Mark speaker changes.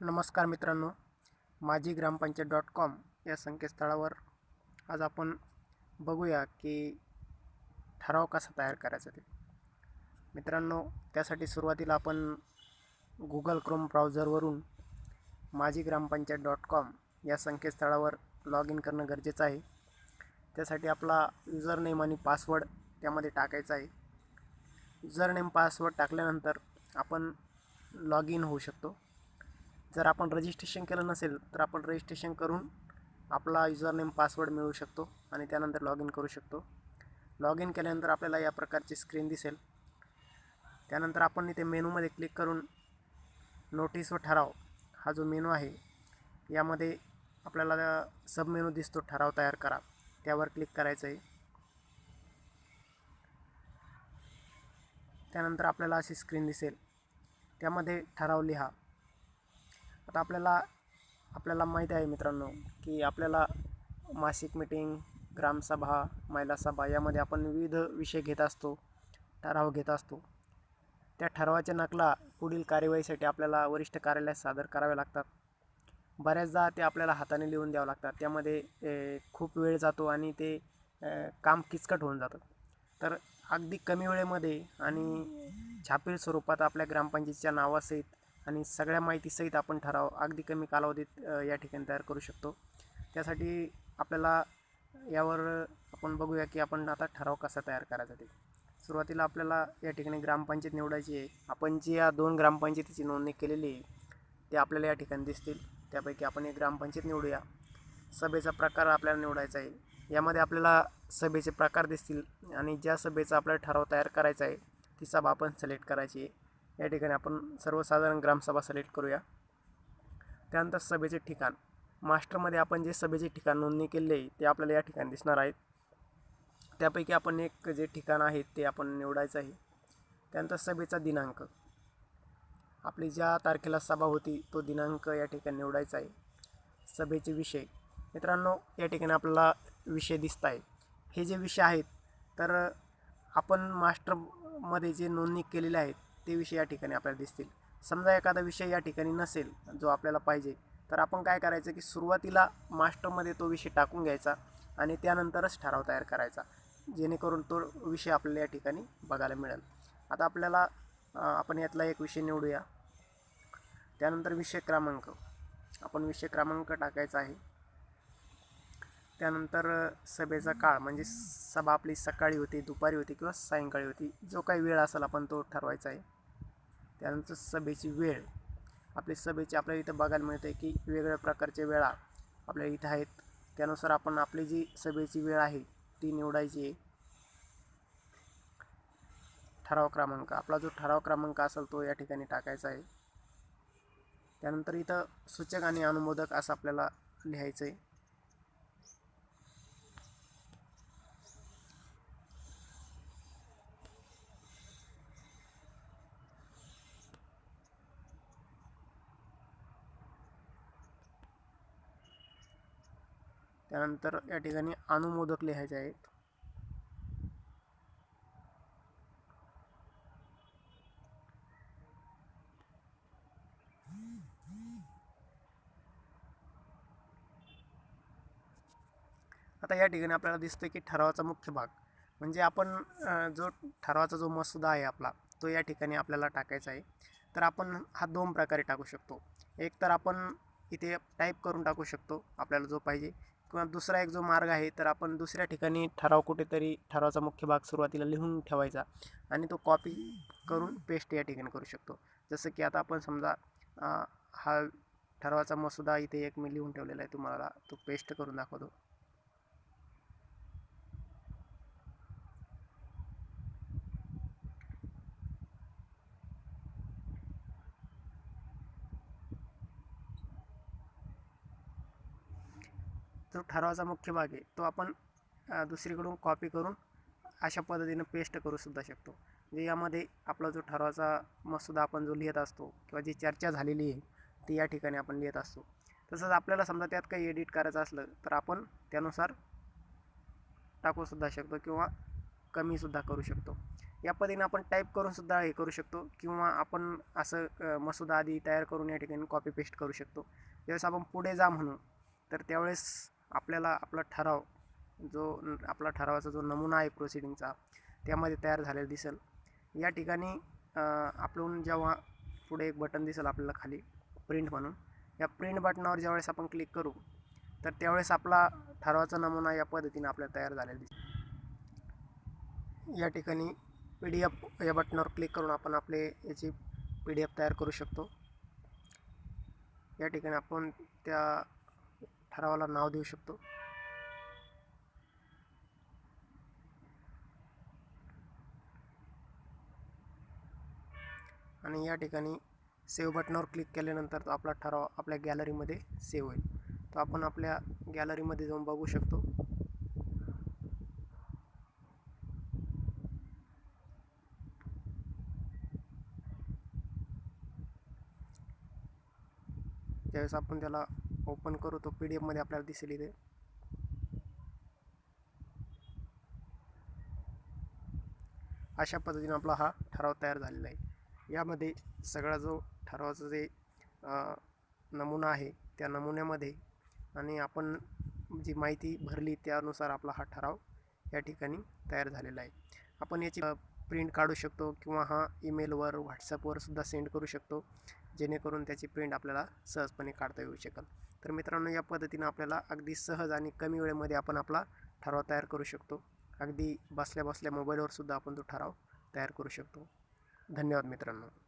Speaker 1: नमस्कार मित्रांनो माझी ग्रामपंचायत डॉट कॉम या संकेतस्थळावर आज आपण बघूया की ठराव कसा तयार करायचा ते. मित्रांनो त्यासाठी सुरुवातीला आपण गुगल क्रोम ब्राउझरवरून माझी ग्रामपंचायत डॉट कॉम या संकेतस्थळावर लॉग इन करणं गरजेचं आहे. त्यासाठी आपला युजर नेम आणि पासवर्ड त्यामध्ये टाकायचा आहे. युजर नेम पासवर्ड टाकल्यानंतर आपण लॉग इन होऊ शकतो. जर आपण रजिस्ट्रेशन केलं नसेल तर आपण रजिस्ट्रेशन करून आपला युजर नेम पासवर्ड मिळवू शकतो आणि त्यानंतर लॉग इन करू शकतो. लॉग इन केल्यानंतर आपल्याला या प्रकारची स्क्रीन दिसेल. त्यानंतर आपण इथे मेनूमध्ये क्लिक करून नोटीस व ठराव. हा जो मेनू आहे यामध्ये आपल्याला सब मेनू दिसतो ठराव तयार करा. त्यावर क्लिक करायचं आहे त्यानंतर आपल्याला अशी स्क्रीन दिसेल. त्यामध्ये ठराव लिहा. आता आपल्याला आपल्याला माहीत आहे मित्रांनो की आपल्याला मासिक मिटिंग ग्रामसभा महिला सभा यामध्ये आपण विविध विषय घेत असतो ठराव घेत असतो. त्या ठरावाच्या नकला पुढील कार्यवाहीसाठी आपल्याला वरिष्ठ कार्यालयात सादर कराव्या लागतात. बऱ्याचदा ते आपल्याला हाताने लिहून द्यावं लागतात. त्यामध्ये खूप वेळ जातो आणि ते काम किचकट होऊन जातं. तर अगदी कमी वेळेमध्ये आणि छापील स्वरूपात आपल्या ग्रामपंचायतीच्या नावासहित आणि सगळ्या माहितीसहित आपण ठराव अगदी कमी कालावधीत या ठिकाणी तयार करू शकतो. त्यासाठी आपल्याला यावर आपण बघूया की आपण आता ठराव कसा तयार करायचा ते. सुरुवातीला आपल्याला या ठिकाणी ग्रामपंचायत निवडायची आहे. आपण जी या दोन ग्रामपंचायतीची नोंदणी केलेली आहे ते आपल्याला या ठिकाणी दिसतील. त्यापैकी आपण एक ग्रामपंचायत निवडूया. सभेचा प्रकार आपल्याला निवडायचा आहे. यामध्ये आपल्याला सभेचे प्रकार दिसतील आणि ज्या सभेचा आपल्याला ठराव तयार करायचा आहे ती सभा आपण सिलेक्ट करायची आहे. या ठिकाणी आपण सर्वसाधारण ग्रामसभा सिलेक्ट करूया. त्यानंतर सभेचे ठिकाण. मास्टरमध्ये आपण जे सभेचे ठिकाण नोंदणी केले आहे ते आपल्याला या ठिकाणी दिसणार आहेत. त्यापैकी आपण एक जे ठिकाण आहे ते आपण निवडायचं आहे. त्यानंतर सभेचा दिनांक. आपली ज्या तारखेला सभा होती तो दिनांक या ठिकाणी निवडायचा आहे. सभेचे विषय. मित्रांनो या ठिकाणी आपल्याला विषय दिसत आहे. हे जे विषय आहेत तर आपण मास्टरमध्ये जे नोंदणी केलेले आहेत ते विषय या ठिकाणी आपल्याला दिसतील. समजा एखादा विषय या ठिकाणी नसेल जो आपल्याला पाहिजे तर आपण काय करायचं की सुरुवातीला मास्टरमध्ये तो विषय टाकून घ्यायचा आणि त्यानंतरच ठराव तयार करायचा जेणेकरून तो विषय आपल्याला या ठिकाणी बघायला मिळेल. आता आपल्याला आपण यातला एक विषय निवडूया. त्यानंतर विषय क्रमांक. आपण विषय क्रमांक टाकायचा आहे. त्यानंतर सभेचा काळ म्हणजे सभा आपली सकाळी होती दुपारी होती किंवा सायंकाळी होती जो काही वेळ असेल आपण तो ठरवायचा आहे. त्यानंतर सभेची वेळ. आपली सभेची आपल्याला इथं बघायला मिळते की वेगवेगळ्या प्रकारच्या वेळा आपल्या इथं आहेत. त्यानुसार आपण आपली जी सभेची वेळ आहे ती निवडायची आहे. ठराव क्रमांक. आपला जो ठराव क्रमांक असेल तो या ठिकाणी टाकायचा आहे. त्यानंतर इथं सूचक आणि अनुमोदक असं आपल्याला लिहायचं आहे त्यानंतर या ठिकाणी अनुमोदक लिहायचे आहेत. आता या ठिकाणी आपल्याला दिसतंय की ठरावाचा मुख्य भाग. म्हणजे आपण जो ठरावाचा जो मसुदा आहे आपला तो या ठिकाणी आपल्याला टाकायचा आहे. तर आपण हा दोन प्रकारे टाकू शकतो. एक तर आपण इथे टाईप करून टाकू शकतो आपल्याला जो पाहिजे. किंवा दुसरा एक जो मार्ग आहे तर आपण दुसऱ्या ठिकाणी ठराव कुठेतरी ठरावाचा मुख्य भाग सुरुवातीला लिहून ठेवायचा आणि तो कॉपी करून पेस्ट या ठिकाणी करू शकतो. जसं की आता आपण समजा हा ठरावाचा मसुदा इथे एक मी लिहून ठेवलेला आहे तुम्हाला तो पेस्ट करून दाखवतो. जो ठरावाचा मुख्य भाग आहे. तो आपण दुसरीकडून कॉपी करून अशा पद्धतीनं पेस्ट करूसुद्धा शकतो. म्हणजे यामध्ये आपला जो ठरावाचा मसुदा आपण जो लिहित असतो किंवा जी चर्चा झालेली आहे ती या ठिकाणी आपण लिहित असतो. तसंच आपल्याला समजा त्यात काही एडिट करायचं असलं तर आपण त्यानुसार टाकूसुद्धा शकतो किंवा कमीसुद्धा करू शकतो. या पद्धतीने आपण टाईप करूनसुद्धा हे करू शकतो किंवा आपण असं मसुदा आधी तयार करून या ठिकाणी कॉपी पेस्ट करू शकतो. ज्यावेळेस आपण पुढे जा म्हणू तर त्यावेळेस आपल्याला आपला ठराव जो आपला ठरावाचा जो नमुना आहे प्रोसिडिंगचा त्यामध्ये तयार झालेला दिसेल. या ठिकाणी आपण जेव्हा पुढे एक बटन दिसेल आपल्याला खाली प्रिंट म्हणून. या प्रिंट बटनावर ज्यावेळेस आपण क्लिक करू तर त्यावेळेस आपला ठरावाचा नमुना या पद्धतीने आपल्याला तयार झालेला दिसेल. या ठिकाणी पी डी एफ या बटनावर क्लिक करून आपण आपले याची पी डी एफ तयार करू शकतो. या ठिकाणी आपण त्या ठरावाला नाव देऊ शकतो. आणि या ठिकाणी सेव्ह बटनावर क्लिक केल्यानंतर तो आपला ठराव आपल्या गॅलरीमध्ये सेव्ह होईल. तो आपण आपल्या गॅलरीमध्ये जाऊन बघू शकतो. ज्यावेळेस आपण त्याला ओपन करू तो पी डी एफमध्ये आपल्याला दिसेल इथे. अशा पद्धतीने आपला हा ठराव तयार झालेला आहे. यामध्ये सगळा जो ठरावाचा जे नमुना आहे त्या नमुन्यामध्ये आणि आपण जी माहिती भरली त्यानुसार आपला हा ठराव या ठिकाणी तयार झालेला आहे. आपण याची प्रिंट काढू शकतो किंवा हा ईमेलवर व्हॉट्सअपवर सुद्धा सेंड करू शकतो. जेणेकरून त्याची प्रिंट आपल्याला सहजपणे काढता येऊ शकेल. तर मित्रांनो या पद्धतीनं आपल्याला अगदी सहज आणि कमी वेळेमध्ये आपण आपला ठराव तयार करू शकतो. अगदी बसल्या बसल्या मोबाईलवर सुद्धा आपण तो ठराव तयार करू शकतो. धन्यवाद मित्रांनो.